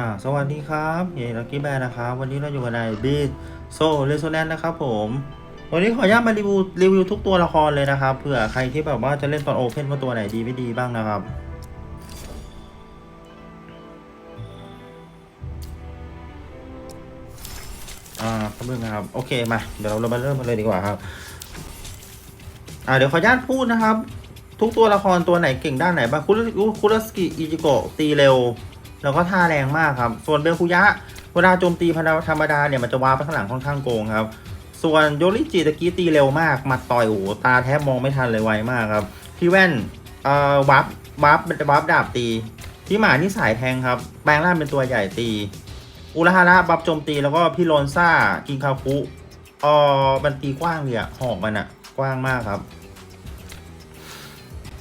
อ่าสวัสดีครับเย่ลักกี้แบร์นะครับ วันนี้เราอยู่กันในบีโซเรโซแนนนะครับผม วันนี้ขออนุญาตมารีวิวรีวิวทุกตัวละครเลยนะครับ เผื่อใครที่แบบว่าจะเล่นตอนโอเพนว่าตัวไหนดีไม่ดีบ้างนะครับ อ่าขอบคุณนะครับ โอเคมา เดี๋ยวเรามาเริ่มกันเลยดีกว่าครับ อ่าเดี๋ยวขออนุญาตพูดนะครับ ทุกตัวละครตัวไหนเก่งด้านไหนบ้างคุรคุรสกิอิจิโกะตีเร็ว แล้วก็ท่าแรงมากครับ ส่วนเบลคุยะเวลาโจมตีพธรรมดาเนี่ยมันจะวาไปข้างหลังค่อนข้างโกงครับ ส่วนโยริจิตะกี้ตีเร็วมากหมัดต่อยโอ้ตาแทบมองไม่ทันเลยไวมากครับพี่แว่นเอ่อวาร์ปวาร์ปเป็นวาร์ปดาบตีพี่หมานี่สายแทงครับ แปลงร่างเป็นตัวใหญ่ตี อุระฮาระบัฟโจมตีแล้วก็พี่โลนซ่ากินคาคุเอ่อมันตีกว้างเลยอะหอกมันอะกว้างมากครับ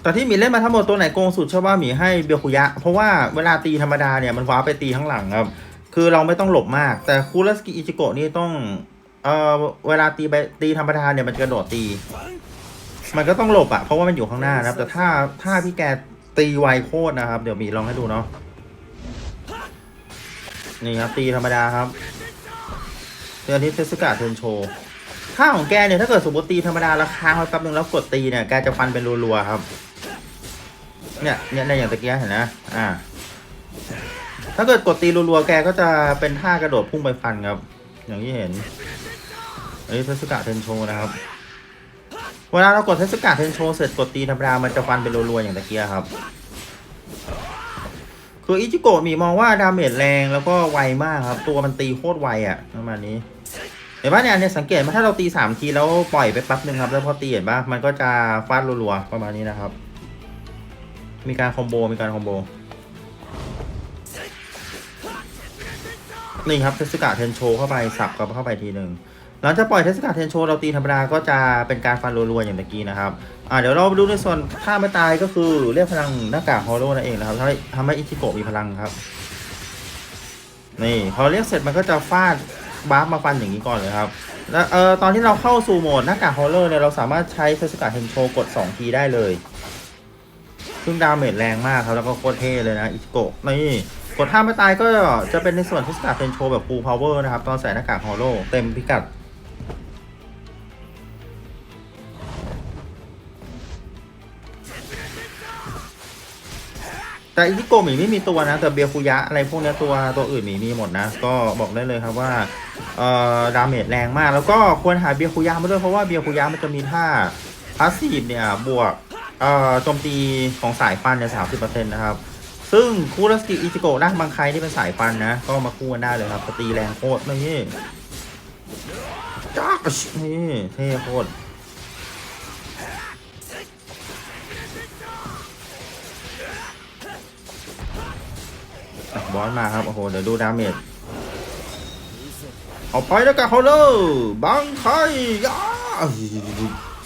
แต่ที่หมีเล่นมาทั้งหมดตัวไหนโกงสุดเชื่อว่าหมีให้เบียคุยะ เพราะว่าเวลาตีธรรมดาเนี่ยมันว้าไปตีข้างหลังครับ คือเราไม่ต้องหลบมาก แต่คูรัสกิอิจิโกะนี่ต้องเอ่อเวลาตีไปตีธรรมดาเนี่ยมันกระโดดตี มันก็ต้องหลบอะเพราะว่ามันอยู่ข้างหน้านะครับ แต่ถ้าถ้าพี่แกตีไวโคตรนะครับ เดี๋ยวหมีลองให้ดูเนาะนี่ครับตีธรรมดาครับเดือนนี้เทสกาเทินโชว์ท่าของแกเนี่ยถ้าเกิดสมมติตีธรรมดาแล้วค้างไว้แป๊บนึงแล้วกดตีเนี่ยแกจะฟันเป็นรัวๆครับ เนี่ยเนี่ยในอย่างตะเกียเห็นนะอ่า ถ้าเกิดกดตีรัวๆแกก็จะเป็นท่ากระโดดพุ่งไปฟันครับ อย่างที่เห็นอันนี้เทสกาเทนโชนะครับ เวลาเรากดเทสกาเทนโชเสร็จกดตีธรรมดามันจะฟันเป็นรัวๆอย่างตะเกียครับคืออิจิโกะมีมองว่าดาเมจแรงแล้วก็ไวมากครับ ตัวมันตีโคตรไวอะ่ะประมาณนี้เห็นปะเนี่ยเนี่ยสังเกตว่าถ้าเราตีสามทีแล้วปล่อยไปแป๊บนึงครับ แล้วพอตีเห็นปะมันก็จะฟาดรัวๆประมาณนี้นะครับ มีการคอมโบ มีการคอมโบ นี่ครับเทสกาเทนโชเข้าไปสับกับเข้าไปทีหนึ่งหลังจากปล่อยเทสกาเทนโชเราตีธรรมดาก็จะเป็นการฟันรัวๆอย่างเมื่อกี้นะครับ อ่าเดี๋ยวเราไปดูในส่วนท่าไม่ตายก็คือเรียกพลังหน้ากากฮอลโลนั่นเองนะครับทำให้ทำให้อิชิโกะมีพลังครับ นี่พอเรียกเสร็จมันก็จะฟาดบาร์มาฟันอย่างนี้ก่อนเลยครับแล้วเอ่อตอนที่เราเข้าสู่โหมดหน้ากากฮอลโลเนี่ยเราสามารถใช้เทสกาเทนโชกด 2 ทีได้เลย ซึ่งดาเมจแรงมากครับ แล้วก็โคตรเท่เลยนะ อิชิโกะนี่กดท่าไม่ตายก็จะเป็นในส่วนเทสกาเทนโชว์แบบ full power นะครับ ตอนใส่หน้ากากฮอลโลเต็มพิกัดแต่อิจิโกะหมีไม่มีตัวนะ แต่เบียคุยะอะไรพวกนี้ตัวตัวอื่นหมีมีหมดนะ ก็บอกได้เลยครับว่าเอ่อดาเมจแรงมาก แล้วก็ควรหาเบียคุยะมาด้วยเพราะว่าเบียคุยะมันจะมีท่าพาสซีฟเนี่ยบวก เอ่อโจมตีของสายฟันเนี่ยสามสิบเปอร์เซ็นต์นะครับ ซึ่งคูรัสกิอิจิโกะนะบางใครที่เป็นสายฟันนะ ก็มาคู่กันได้เลยครับตีแรงโคตรนี่จ้านี่เท่โคตรบอสมาครับ โอ้โห เดี๋ยวดูดาเมจเอาไปแล้วกันเขาเลยบังไคยา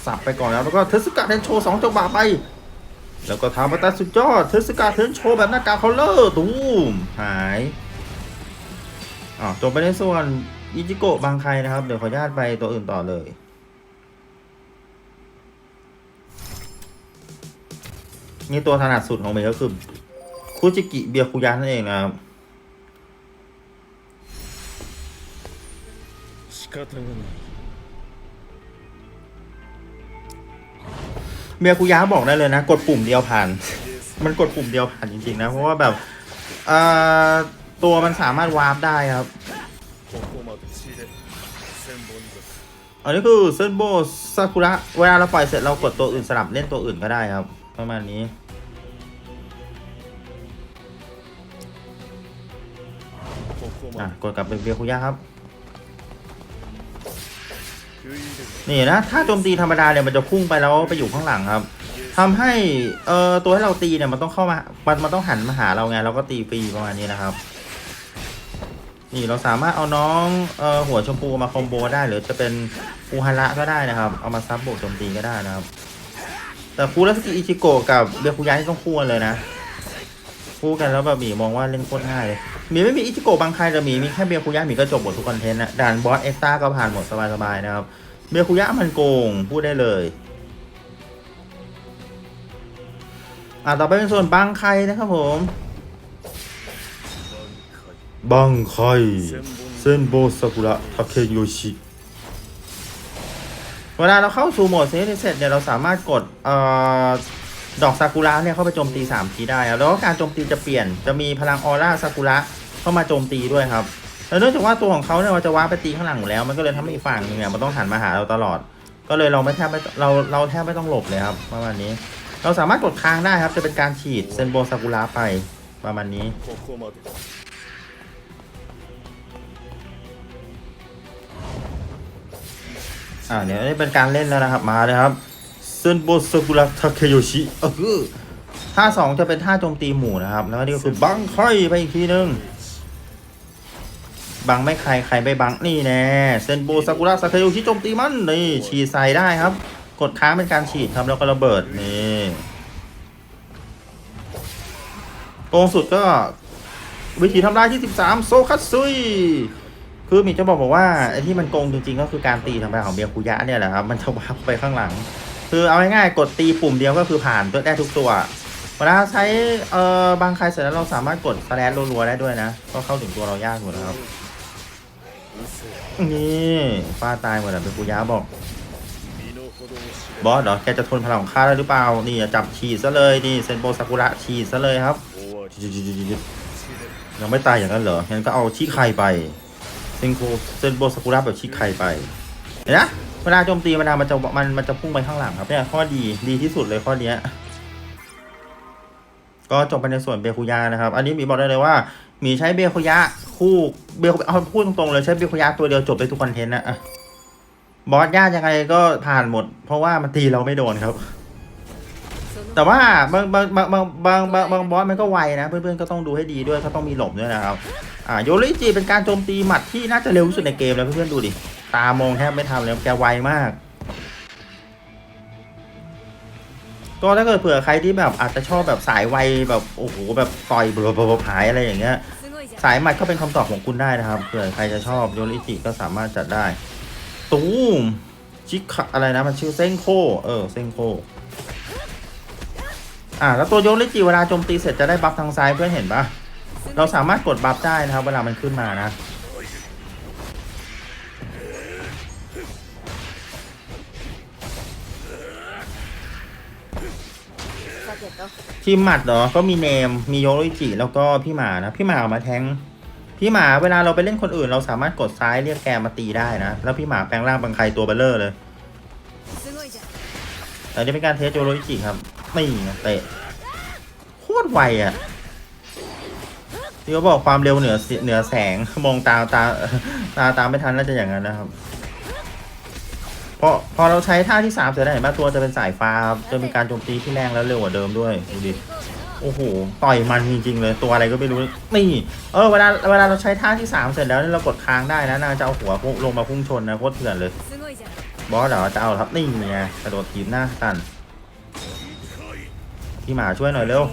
สับไปก่อนแล้วแล้วก็เทสกาเทนโชว์สองจังหวะไป แล้วก็ทำมาตัดสุดยอดเทสกาเทนโชว์แบบหน้ากากเขาเลยตูมหายอ่าจบไปในส่วนอิจิโกะบางใครนะครับ เดี๋ยวขออนุญาตไปตัวอื่นต่อเลย นี่ตัวถนัดสุดของเมย์ก็คือ คุจิกิเบียคุยะนั่นเองนะครับ 仕方がない เมียคุย้าบอกได้เลยนะ กดปุ่มเดียวผ่าน มันกดปุ่มเดียวผ่านจริงๆนะ เพราะว่าแบบเอ่อตัวมันสามารถวาร์ปได้ครับอันนี้คือเซนโบซากุระเวลาเราปล่อยเสร็จเรากดตัวอื่นสลับเล่นตัวอื่นก็ได้ครับ ประมาณนี้กดกลับไปเบียคุย่าครับ นี่นะ ถ้าโจมตีธรรมดาเนี่ยมันจะพุ่งไปแล้วไปอยู่ข้างหลังครับทำให้เอ่อตัวให้เราตีเนี่ยมันต้องเข้ามา มันมันต้องหันมาหาเราไงเราก็ตีฟรีประมาณนี้นะครับ นี่เราสามารถเอาน้องเอ่อหัวชมพูมาคอมโบได้ หรือจะเป็นคูฮาระก็ได้นะครับ เอามาซับบวกโจมตีก็ได้นะครับ แต่คูรัสกิอิชิโกะกับเบียคุยะนี่ต้องคู่กันเลยนะ คู่กันแล้วแบบหมีมองว่าเล่นโคตรง่ายเลยหมีไม่มีอิจิโกะบางใครแต่หมีมีแค่เบียคุยะหมีก็จบหมดทุกคอนเทนต์นะด่านบอสเอ็กต้าก็ผ่านหมดสบายๆนะครับเบียคุยะมันโกงพูดได้เลยอ่าต่อไปเป็นส่วนบางใครนะครับผมบางใครเซนโบสากุระทาเคโยชิเวลาเราเข้าสู่โหมดเซนเสร็จเนี่ยเราสามารถกดเอ่อ ดอกซากุระเนี่ยเข้าไปโจมตีสามทีได้แล้วก็การโจมตีจะเปลี่ยนจะมีพลังออร่าซากุระเข้ามาโจมตีด้วยครับแล้วเนื่องจากว่าตัวของเขาเนี่ยมันจะว้าไปตีข้างหลังอยู่แล้ว มันก็เลยทำให้อีกฝั่งนึงเนี่ยมันต้องหันมาหาเราตลอด ก็เลยเราไม่แทบไม่เราเราแทบไม่ต้องหลบเลยครับประมาณนี้ เราสามารถกดค้างได้ครับจะเป็นการฉีดเซนโบซากุระไปประมาณนี้อ่าเดี๋ยวนี้เป็นการเล่นแล้วนะครับมาเลยครับ ซนโบซากุระทาเคโยชิเออท่าสองจะเป็นท่าโจมตีหมู่นะครับ แล้วก็นี่ก็คือบังค่อยไปอีกทีนึงบังไม่ใครใครไม่บังนี่แน่เซนโบซากุระซาเคโยชิโจมตีมันนี่ฉีดใส่ได้ครับ กดค้างเป็นการฉีดครับแล้วก็ระเบิดนี่โกงสุดก็วิธีทำลายที่ 13 โซคัตซุย คือมีจะบอกบอกว่าไอ้ที่มันโกงจริงๆ ก็คือการตีทางไปของเบียร์คุยะเนี่ยแหละครับ มันจะวับไปข้างหลัง คือเอาง่ายๆกดตีปุ่มเดียวก็คือผ่านตัวได้ทุกตัวเวลาใช้เอ่อบางใครเสร็จแล้วเราสามารถกดสแลนรัวๆได้ด้วยนะ ก็เข้าถึงตัวเรายากหมดครับ นี่ฟาตายหมดแล้วเป็นกูยาบอก บอสเหรอแกจะทนพลังของข้าได้หรือเปล่า นี่จับฉีดซะเลยนี่เซนโบซากุระฉีดซะเลยครับ ยังไม่ตายอย่างนั้นเหรองั้นก็เอาชิไคไปเซนโบซากุระแบบชิไคไปเห็นนะ เวลาโจมตีมันมันจะมันมันจะพุ่งไปข้างหลังครับเนี่ยข้อดีดีที่สุดเลยข้อเนี้ยก็จบไปในส่วนเบคุยานะครับ อันนี้มีบอกได้เลยว่า มีใช้เบคุยะคู่เบคุเอาพูดตรงๆเลยใช้เบคุยะตัวเดียวจบได้ทุกคอนเทนต์นะอะบอสยากยังไงก็ผ่านหมด เพราะว่ามันตีเราไม่โดนครับ แต่ว่าบางบางบางบางบางบางบางบอสมันก็ไวนะ เพื่อนๆก็ต้องดูให้ดีด้วยเขาต้องมีหลบด้วยนะครับ อ่าโยริจิเป็นการโจมตีหมัดที่น่าจะเร็วที่สุดในเกมแล้วเพื่อนๆดูดิ ตามองแทบไม่ทันเลยแกไวมาก ก็ถ้าเกิดเผื่อใครที่แบบอาจจะชอบแบบสายไวแบบโอ้โหแบบต่อยเบลบหายอะไรอย่างเงี้ย สายหมัดก็เป็นคำตอบของคุณได้นะครับเผื่อใครจะชอบโยนิจิก็สามารถจัดได้ ตูมชิคอะไรนะมันชื่อเซ้งโค เออเซ้งโคอ่าแล้วตัวโยนิจิเวลาโจมตีเสร็จจะได้บัฟทางซ้ายเพื่อนเห็นปะเราสามารถกดบัฟได้นะครับ เวลามันขึ้นมานะ ทีมหมัดเหรอ ก็มีเนม มีโยโรจิ แล้วก็พี่หมานะ พี่หมาออกมาแทง พี่หมาเวลาเราไปเล่นคนอื่น เราสามารถกดซ้ายเรียกแกมาตีได้นะ แล้วพี่หมาแปลงร่างบางใครตัวเบลเลอร์เลยแต่นี่เป็นการเทสโยโรจิครับ ไม่นะเตะ โคตรไวอะที่เขาบอกความเร็วเหนือเหนือแสง มองตาตาตาตามไม่ทันน่าจะอย่างนั้นนะครับ พอพอเราใช้ท่าที่สามเสร็จได้วเห็นป่ะตัวจะเป็นสายฟ้าจะมีการโจมตีที่แรงแล้วเร็วกว่าเดิมด้วยดูดิโอ้โหต่อยมันจริงๆเลยตัวอะไรก็ไม่รู้นี่เออเวลาเวลาเราใช้ท่าที่สามเสร็จแล้วเนี่เรากดค้างได้นะนางจะเอาหัวลงมาพุ่งชนนะโคตรเถื่อนเลยบอสเหรอจะเอาครับนี่ไงกระโดดทีบหน้าตันพี่หมาช่วยหน่อยเร็ว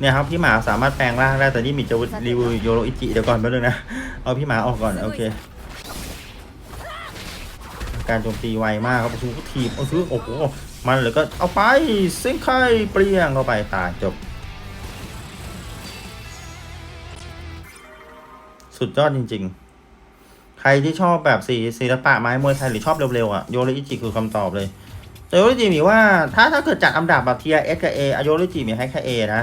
เนี่ยครับพี่หมาสามารถแปลงร่างได้แต่นี่มีจะรีวิวโยโรอิจิเดี๋ยวก่อนแป๊บนึงนะเอาพี่หมาออกก่อนโอเค การโจมตีไวมากครับโอ้โหทีบโอ้โหโอ้โหมันเลือก็เอาไปเส้นไข่เปรี้ยงเข้าไปตายจบ สุดยอดจริง ๆ ใครที่ชอบแบบสีศิลปะไม้มวยไทยหรือชอบเร็วๆอะโยริจิคือคำตอบเลยโยริจิมีว่าถ้าถ้าเกิดจัดอันดับแบบเทียเอสกับเอโยริจิมีให้แค่เอนะ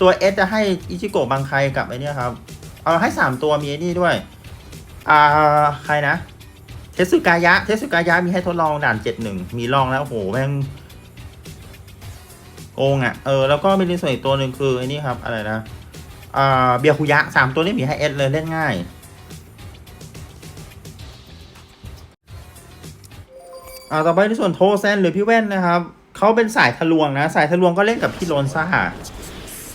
ตัวเอสจะให้อิจิโกะบางใครกับไอเนี้ยครับ เอาให้สามตัวมีไอ้นี่ด้วย อ่าใครนะ เทสึกายะ เทสึกายะมีให้ทดลองด่านเจ็ดหนึ่งมีลองแล้วโอ้โหแม่งโกงอะ เออ แล้วก็มีในส่วนอีกตัวหนึ่งคือไอ้นี่ครับ อะไรนะอ่าเบียคุยะสามตัวนี้มีให้เอสเลยเล่นง่าย อ่า ต่อไปในส่วนโทเซนหรือพี่แว่นนะครับ เขาเป็นสายทะลวงนะ สายทะลวงก็เล่นกับพี่โรนซ่า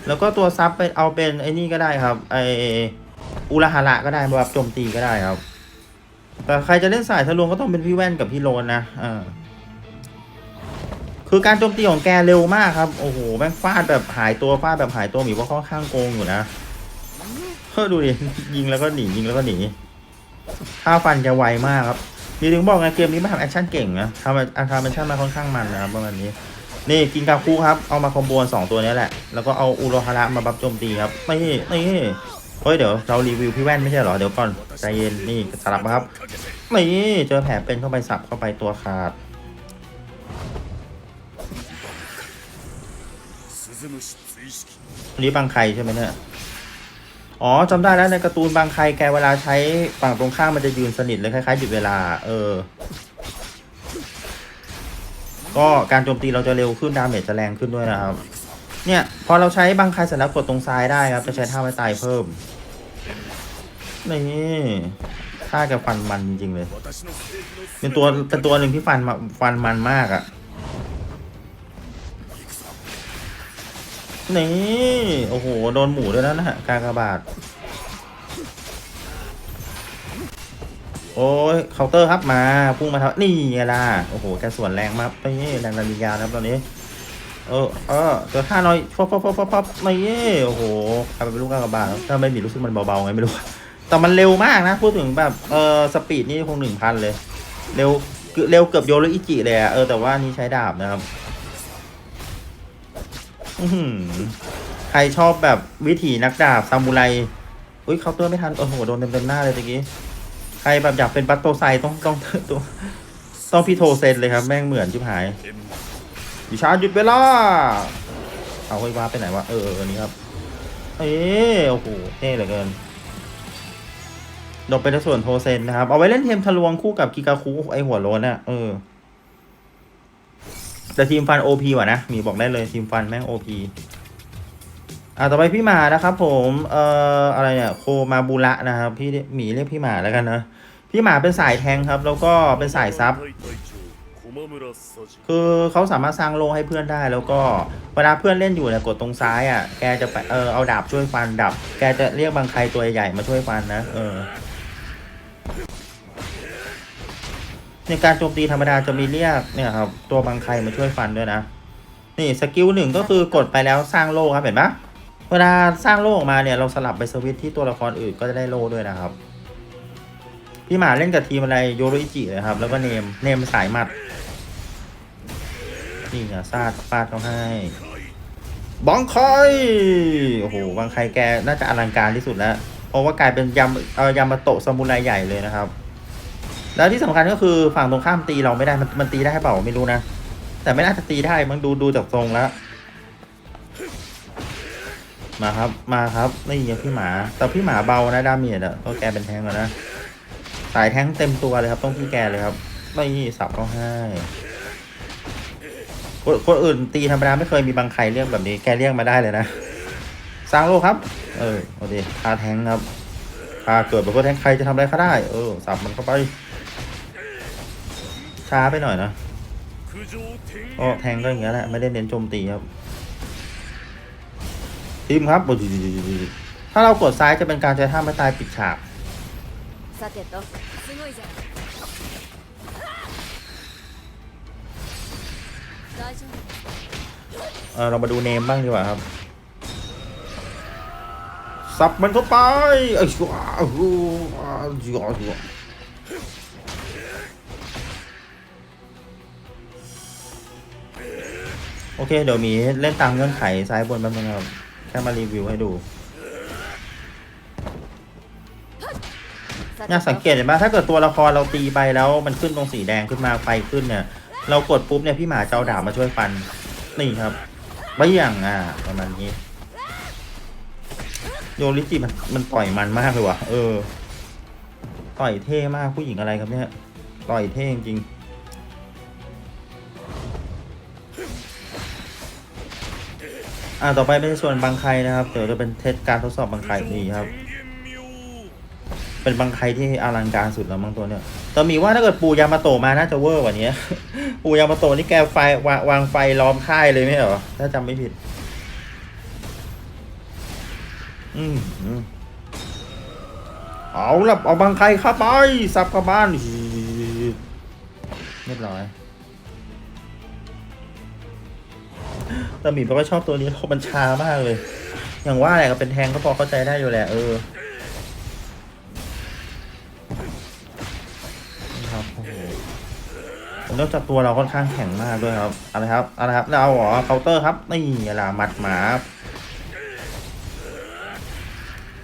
แล้วก็ตัวซับเป็นเอาเป็นไอ้นี่ก็ได้ครับ ไออุระฮาระก็ได้แบบโจมตีก็ได้ครับ แต่ใครจะเล่นสายทะลวงก็ต้องเป็นพี่แว่นกับพี่โรนนะอ่าคือการโจมตีของแกเร็วมากครับ โอ้โหแม่งฟาดแบบหายตัวฟาดแบบหายตัวหมีว่าค่อนข้างโกงอยู่นะเฮ้ยดูดิยิงแล้วก็หนียิงแล้วก็หนีท่าฟันจะไวมากครับมีถึงบอกไงเกมนี้มาทำแอคชั่นเก่งนะทำทำแอคชั่นมาค่อนข้างมันนะครับประมาณนี้ นี่กินกาคูครับเอามาคอมโบสองตัวนี้แหละ แล้วก็เอาอุโรฮาระมาบัฟโจมตีครับไม่นี่ ฮ้ยเดี๋ยวเรารีวิวพี่แว่นไม่ใช่เหรอ เดี๋ยวก่อนใจเย็นนี่สลับครับนี่เจอแผลเป็นเข้าไปสับเข้าไปตัวขาดนี้บางใครใช่ไหมเนี่ยอ๋อจำได้แล้วในการ์ตูนบางใครแกเวลาใช้ฝั่งตรงข้ามมันจะยืนสนิทเลยคล้ายๆหยุดเวลา เออ ก็การโจมตีเราจะเร็วขึ้นดาเมจจะแรงขึ้นด้วยนะครับ เนี่ย พอเราใช้บางใครเสร็จแล้กดตรงซ้ายได้ครับ จะใช้ท่าไม้ตายเพิ่ม นี่ฆ่าจะฟันมันจริงเลย เป็นตัวเป็นตัวหนึ่งที่ฟันมาฟันมันมากอะ่ะ นี่ โอ้โห โดนหมูด้วยแล้วนะฮะกากระบาดโอ้ยเคาน์เตอร์ครับมาพุ่งมาทับนี่ไงล่ะโอ้โหแกส่วนแรงมากไปแรงระดัยาวนะครับตอนนี้ เออเออเจอท่าน้อยป๊อฟป๊อฟป๊อฟป๊อปไม่เย่โอ้โหทำไปเป็นลูกกากบาทถ้าไม่มีรู้สึกมันเบาๆไงไม่รู้ แต่มันเร็วมากนะ พูดถึงแบบเออสปีดนี่คงหนึ่งพันเลย เร็วเร็วเกือบโยโรอิจิเลยอะเออแต่ว่านี่ใช้ดาบนะครับอื้อหือใครชอบแบบวิถีนักดาบซามูไรอุ้ยเขาน์เตอร์ไม่ทันโอ้โหโดนเต็มเต็มหน้าเลยตะกี้ใครแบบอยากเป็นบัตโตไซต้องต้องต้องต้องพี่โทเซนเลยครับ แม่งเหมือนชิบหายดิชาหยุดเวลาเอาไว้ว่าไปไหนวะเออเออนี้ครับ เอ้โอ้โหเท่เหลือเกิน ดอกเป็นส่วนโทเซนนะครับ เอาไว้เล่นเทมทะลวงคู่กับกิกาคูไอหัวโลนอะเออ แต่ทีมฟันโอพว่ะนะ มีบอกได้เลยทีมฟันแม่งโอพีอ่าต่อไปพี่หมานะครับผมเอ่ออะไรเนี่ยโคมาบุระนะครับ พี่หมีเรียกพี่หมาแล้วกันนะพี่หมาเป็นสายแทงครับ แล้วก็เป็นสายซับคือเขาสามารถสร้างโลให้เพื่อนได้ แล้วก็เวลาเพื่อนเล่นอยู่เนี่ยกดตรงซ้ายอะแกจะไปเออเอาดาบช่วยฟันดับ แกจะเรียกบางใครตัวใหญ่มาช่วยฟันนะเออ ในการโจมตีธรรมดาจะมีเรียกเนี่ยครับตัวบางใครมาช่วยฟันด้วยนะ นี่สกิลหนึ่งก็คือกดไปแล้วสร้างโลครับเห็นปะเวลาสร้างโลออกมาเนี่ยเราสลับไปสวิตที่ตัวละครอื่นก็จะได้โลด้วยนะครับ พี่หมาเล่นกับทีมอะไรโยโรอิจิเลยครับ แล้วก็เนมเนมสายหมัดนี่นี่ยซาดฟาดเขาให้บังไคโอ้โหบังไคแกน่าจะอลังการที่สุดแล้ว เพราะว่ากลายเป็นยำเออยามาโตะซามูไรใหญ่เลยนะครับ แล้วที่สำคัญก็คือฝั่งตรงข้ามตีเราไม่ได้มันมันตีได้เปล่าไม่รู้นะ แต่ไม่น่าจะตีได้มันดูดูจากทรงแล้วมาครับมาครับนี่ไงพี่หมา แต่พี่หมาเบานะดาเมียดอะก็แกเป็นแทงแล้วนะสายแทงเต็มตัวเลยครับ ต้องพี่แกเลยครับไม่สับเขาให้คนคนอื่นตีธรรมดาไม่เคยมีบางใครเรียกแบบนี้ แกเรียกมาได้เลยนะ สร้างโลกครับ เออโอเคคาแทงครับคาเกิดแบบว่าแทงใครจะทำอะไรเขาได้ เออสับมันเข้าไป ช้าไปหน่อยนะก็แทงก็อย่างเงี้ยแหละไม่ได้เน้นโจมตีครับทีมครับถ้าเรากดซ้ายจะเป็นการใช้ท่าไม่ตายปิดฉากเออเรามาดูเนมบ้างดีกว่าครับ สับมันเข้าไปไอ้ชัวร์ชัวชัวร์ชัวร์โอเค เดี๋ยวมีเล่นตามเงื่อนไขซ้ายบนแป๊บนึงครับ แค่มารีวิวให้ดูさเนี่ยสังเกตเห็นไหมถ้าเกิดตัวละครเราตีไปแล้วมันขึ้นตรงสีแดงขึ้นมาไฟขึ้นเนี่ย เรากดปุ๊บเนี่ยพี่หมาเจ้าดาบมาช่วยฟัน นี่ครับไม่อย่างอะประมาณนี้ โยริจิมันมันต่อยมันมากเลยว่ะ เออ ต่อยเท่มากผู้หญิงอะไรครับเนี่ย ต่อยเท่จริงๆอ่าต่อไปเป็นส่วนบางใครนะครับ เดี๋ยวจะเป็นเทสการทดสอบบางใครนี่ครับ เป็นบางใครที่อลังการสุดแล้วบางตัวเนี่ยแต่มีว่าถ้าเกิดปูยามาโตมาน่าจะเวอร์กว่านี้ ปูยามาโตนี่แกไฟวางไฟล้อมค่ายเลยไม่เหรอ ถ้าจำไม่ผิด อืมเอาละเอาบางใครเข้าไปสับเข้าบ้านเรียบร้อยแต่หมีเพราะว่าชอบตัวนี้เพราะมันช้ามากเลย อย่างว่าแหละก็เป็นแทงก็พอเข้าใจได้อยู่แหละเออครับโอ้โหผมเนื่องจากตัวเราค่อนข้างแข็งมากด้วยครับอะไรครับอะไรครับเอาเหรอเคาน์เตอร์ครับนี่ล่ะหมัดหมา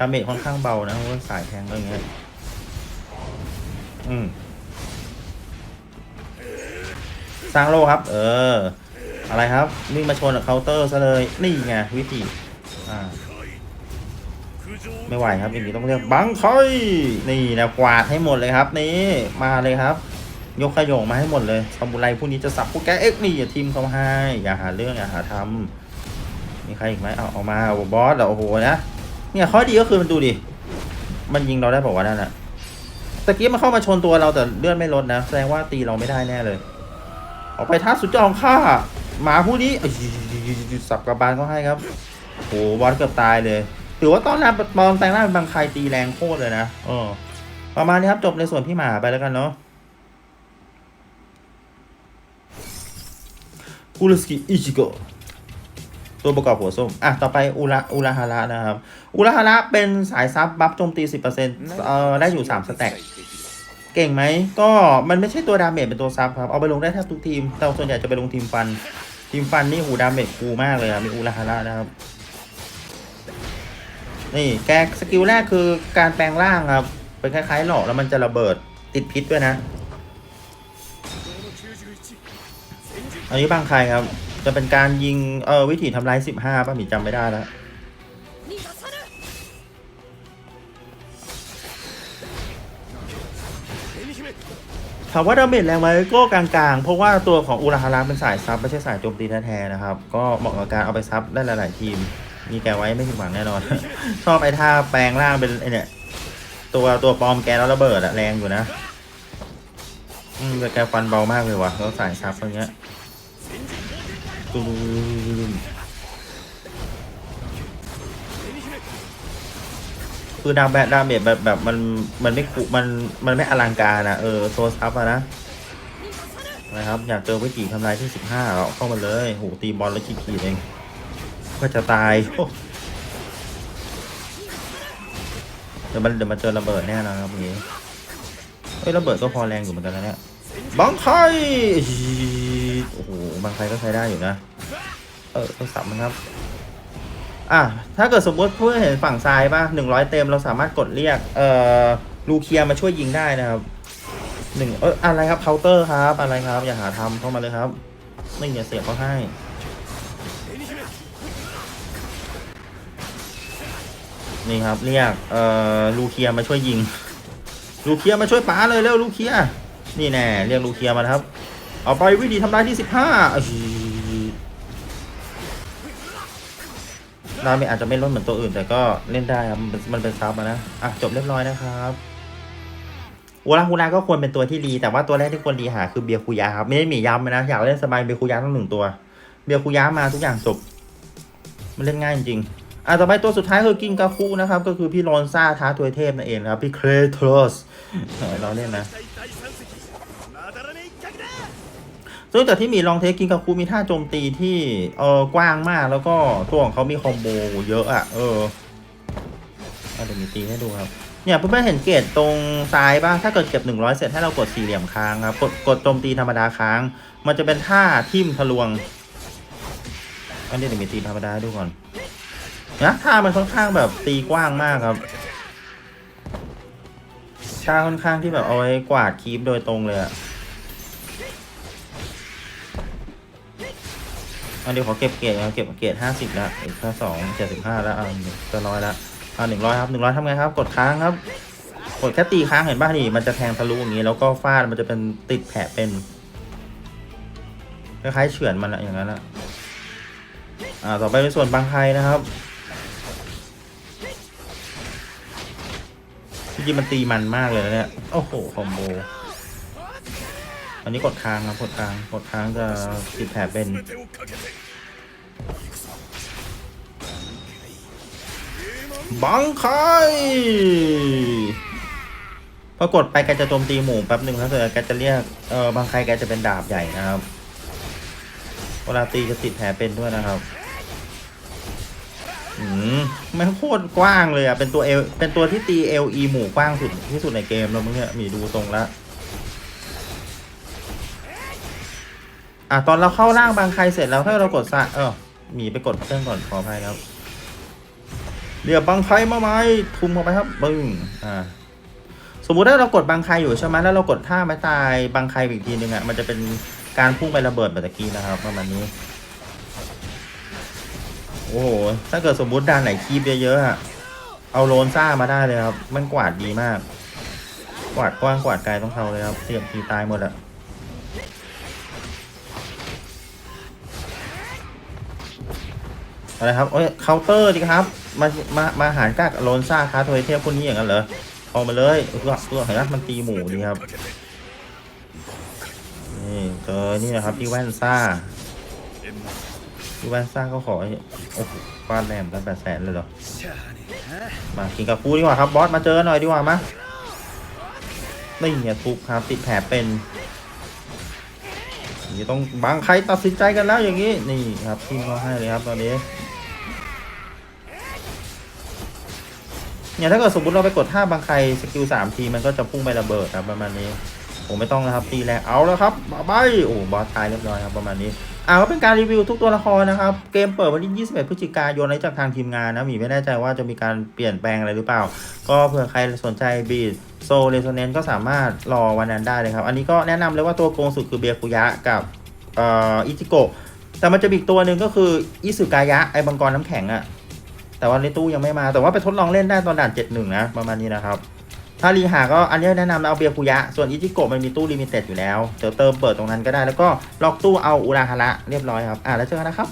าเมจค่อนข้างเบานะเพราะว่าสายแทงก็อย่างเงี้ย อืม สร้างโลครับ เออ อะไรครับวิ่งมาชนกับเคาน์เตอร์ซะเลย นี่ไงวิธีอ่า ไม่ไหวครับอย่างนี้ต้องเรียกบังคอยนี่นะกวาดให้หมดเลยครับ นี่ มาเลยครับ ยกขยงมาให้หมดเลยซามูไรผู้นี้จะสับพวกแกเอ็กนี่อย่าทีมเขาให้ อย่าหาเรื่องอย่าหาทำมีใครอีกไหมเอาเอามาบอสเหรอโอ้โหนะ เนี่ยข้อดีก็คือมันดูดิ มันยิงเราได้บอกว่าวะนั่นน่ะตะกี้มันเข้ามาชนตัวเราแต่เลือดไม่ลดนะ แสดงว่าตีเราไม่ได้แน่เลย ออกไปท้าสุดยอดของข้าหมาผู้นี้สับกระบาลเขาให้ครับโอ้โหบอสเกือบตายเลยถือว่าตอนแรกตอนแต่งหน้าเป็นบางใครตีแรงโคตรเลยนะเออประมาณนี้ครับจบในส่วนพี่หมาไปแล้วกันเนาะคูรุสกิอิจิโกะ ตัวประกอบหัวส้ม อะ ต่อไปอุระอุระฮาระนะครับ อุระฮาระเป็นสายซับบัฟโจมตี 10%เอ่อได้อยู่3สแต็กเก่งไหม ก็มันไม่ใช่ตัวดาเมจเป็นตัวซับครับ เอาไปลงได้แทบทุกทีม แต่ส่วนใหญ่จะไปลงทีมฟัน ทีมฟันนี่หูดาเมจฟูมากเลยอะมีอุระฮาระนะครับ นี่แกสกิลแรกคือการแปลงร่างครับ เป็นคล้ายๆหลอกแล้วมันจะระเบิดติดพิษด้วยนะ อันนี้บางใครครับ จะเป็นการยิง เออวิถีทำลายสิบห้าป่ะหมีจำไม่ได้แล้วถามว่าดาเมจแรงไหมก็กลางๆ เพราะว่าตัวของอุราฮาระเป็นสายซับไม่ใช่สายโจมตีแท้ๆนะครับ ก็เหมาะกับการเอาไปซับได้หลายๆทีม มีแกไว้ไม่ผิดหวังแน่นอน ชอบไอ้ท่าแปลงร่างเป็นไอ้เนี่ยตัวตัวปลอมแกแล้วระเบิดอะแรงอยู่นะ อืมแต่แกฟันเบามากเลยว่ะแล้วสายซับตรงเนี้ย ตุ้มคือดาแบดาเมจแบบแบบมันมันไม่คุมันมันไม่อลังการอะเออตัวซับอะนะนะครับ อยากเจอวิถีทำลายที่สิบห้าเราเข้ามาเลยโหตีบอลแล้วขีดขีดเอง ก็จะตายเดี๋ยวมันเดี๋ยวมันเจอระเบิดแน่นอนครับอย่างนี้เฮ้ยระเบิดก็พอแรงอยู่เหมือนกันนะเนี่ยบังไคโอ้โหบังไคก็ใช้ได้อยู่นะ เออต้องสับมันครับ อะถ้าเกิดสมมติเพื่อนเห็นฝั่งซ้ายป่ะหนึ่งร้อยเต็มเราสามารถกดเรียก เอ่อลูเคียมาช่วยยิงได้นะครับหนึ่งเอออะไรครับเคาน์เตอร์ครับ อะไรครับ อย่าหาทำเข้ามาเลยครับไม่อย่าเสียบเขาให้นี่ครับเรียกเอ่อลูเคียมาช่วยยิง ลูเคียมาช่วยป๋าเลยเร็วลูเคีย นี่แน่เรียกลูเคียมาครับ เอาไปวิธีทำลายที่สิบห้า ดาเมจอาจจะไม่ลดเหมือนตัวอื่น แต่ก็เล่นได้ครับ มันเป็นซับนะ อะ จบเรียบร้อยนะครับอูราฮูราก็ควรเป็นตัวที่ดีแต่ว่าตัวแรกที่ควรดีหาคือเบียร์คุยาครับ ไม่ได้หมีย้ำนะ อยากเล่นสบายเบียร์คุยาต้องหนึ่งตัว เบียร์คุยามาทุกอย่างจบ มันเล่นง่ายจริงอะต่อไปตัวสุดท้ายคือกินกาคูนะครับ ก็คือพี่โรนซ่าท้าทวยเทพนั่นเองครับ พี่เครทอสเราเล่นนะ ซึ่งจากที่มีลองเทสกินกาคูมีท่าโจมตีที่เออกว้างมากแล้วก็ตัวของเขามีคอมโบเยอะอะ่ะ เออเดี๋ยวมีตีให้ดูครับ เนี่ยเพื่อนๆเห็นเกตตรงซ้ายป่ะถ้าเกิดเก็บ 100 เสร็จให้เรากดสี่เหลี่ยมค้างครับ กดกดโจมตีธรรมดาค้าง มันจะเป็นท่าทิ่มทะลวง อันนี้เดี๋ยวมีตีธรรมดาดูก่อนนะท่ามันค่อนข้างแบบตีกว้างมากครับท่าค่อนข้างที่แบบเอาไว้กวาดคีปโดยตรงเลยอะ อันเดี๋ยวขอเก็บเกรดนะเก็บเกรดห้าสิบแล้วอีกแค่สองเจ็ดสิบห้าแล้วอ่าจะร้อยแล้วอ่าหนึ่งร้อยครับหนึ่งร้อยทำไงครับ กดค้างครับกดแค่ตีค้างเห็นป่ะนี่มันจะแทงทะลุอย่างนี้ แล้วก็ฟาดมันจะเป็นติดแผลเป็นคล้ายๆเฉือนมันอะอย่างนั้นอะอ่าต่อไปเป็นส่วนบางไทยนะครับจริงมันตีมันมากเลยนะเนี่ยโอ้โหคอมโบ อันนี้กดค้างครับกดค้างกดค้างจะติดแผลเป็นบังคายพอกดไปแกจะโจมตีหมู่แป๊บหนึ่งครับเธอแกจะเรียกเออบังคายแกจะเป็นดาบใหญ่นะครับเวลาตีจะติดแผลเป็นด้วยนะครับอืมไม่โคตรกว้างเลยอะเป็นตัวเอเป็นตัวที่ตีเอลีหมู่กว้างสุดที่สุดในเกมแล้วมึงเนี่ยมีดูตรงแล้ว อะตอนเราเข้าร่างบางใครเสร็จแล้วถ้าเรากดซะเออหมีไปกดเครื่องก่อนขออภัยครับเดี๋ยวบางใครมาไหมทุ่มเข้าไปครับปึ้งอ่าสมมุติถ้าเรากดบางใครอยู่ใช่ไหมแล้วเรากดท่าไม้ตายบางใครอีกทีนึงอะมันจะเป็นการพุ่งไประเบิดแบบตะกี้นะครับประมาณนี้โอ้โหถ้าเกิดสมมุติด่านไหนคีบเยอะๆอะเอาโลนซ่ามาได้เลยครับ มันกวาดดีมาก กวาดกว้างกวาดไกลต้องเขาเลยครับเตรียมทีตายหมดอะ อะไรครับโอ้ยเคาน์เตอร์ดิครับ มามามาหารกากโลนซ่าค้าทวยเทพพวกนี้อย่างนั้นเหรอออกมาเลยตัวตัวเห็นไหมันตีหมูดีครับนี่เจอนี่นะครับที่แว่นซ่าที่แว่นซ่าก็ขอโอ้โหฟาดแลมกันแปดแสนเลยเหรอมากินกับกูดีกว่าครับบอสมาเจอกันหน่อยดีกว่ามะนี่เนี่ยทุกครับติดแผลเป็นนี่ต้องบางใครตัดสินใจกันแล้วอย่างนี้นี่ครับทีมเขาให้เลยครับตอนนี้ เนี่ยถ้าเกิดสมมติเราไปกดท่าบางใครสกิลสามทีมันก็จะพุ่งไประเบิดครับประมาณนี้ผมไม่ต้องนะครับตีแรงเอาแล้วครับบายโอ้บอสตายเรียบร้อยครับประมาณนี้อ่าก็เป็นการรีวิวทุกตัวละครนะครับ เกมเปิดวันที่ 21 พฤศจิกายนนี้จากทางทีมงานนะมีไม่แน่ใจว่าจะมีการเปลี่ยนแปลงอะไรหรือเปล่า ก็เผื่อใครสนใจบีดโซเรโซเนนก็สามารถรอวันนั้นได้เลยครับ อันนี้ก็แนะนำเลยว่าตัวโกงสุดคือเบียคุยะกับอ่ออิจิโกะแต่มันจะมีอีกตัวหนึ่งก็คืออิสุกายะไอ้บังกรน้ำแข็งอะ แต่ว่าในตู้ยังไม่มาแต่ว่าไปทดลองเล่นได้ตอนด่าน71นะประมาณนี้นะครับ ถ้ารีหาก็อันนี้แนะนำเอาเบียร์คุยะ ส่วนอิจิโกะมันมีตู้ลิมิเต็ดอยู่แล้วเดี๋ยวเติมเปิดตรงนั้นก็ได้แล้วก็ล็อกตู้เอาอุราฮาระเรียบร้อยครับอ่าแล้วเจอกันนะครับ